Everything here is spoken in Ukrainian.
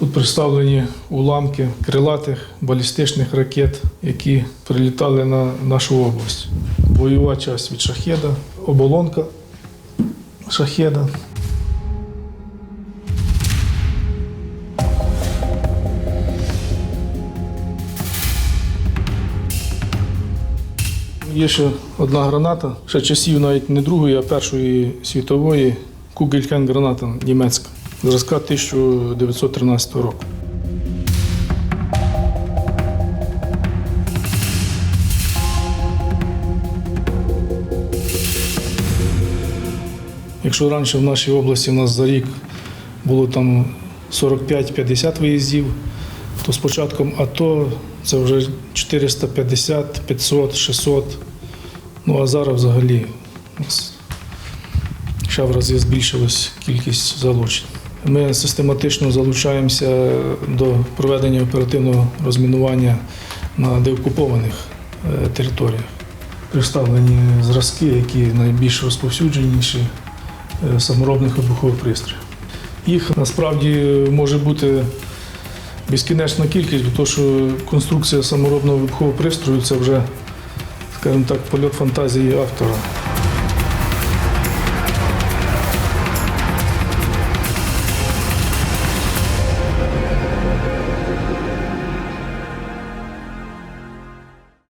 Тут представлені уламки крилатих балістичних ракет, які прилітали на нашу область. Бойова частина від шахеда, оболонка шахеда. Є ще одна граната, ще часів навіть не Другої, а Першої світової Кугелькен граната німецька, зразка 1913 року. Якщо раніше в нашій області у нас за рік було там 45-50 виїздів, то з початком АТО це вже 450, 500, 600. Ну а зараз взагалі у нас ще в рази збільшилась кількість залучень. Ми систематично залучаємося до проведення оперативного розмінування на деокупованих е, територіях. Представлені зразки, які найбільш розповсюдженіші е, саморобних вибухових пристроїв. Їх насправді може бути безкінечна кількість, бо то, що конструкція саморобного вибухового пристрою це вже, скажімо так, польот фантазії автора.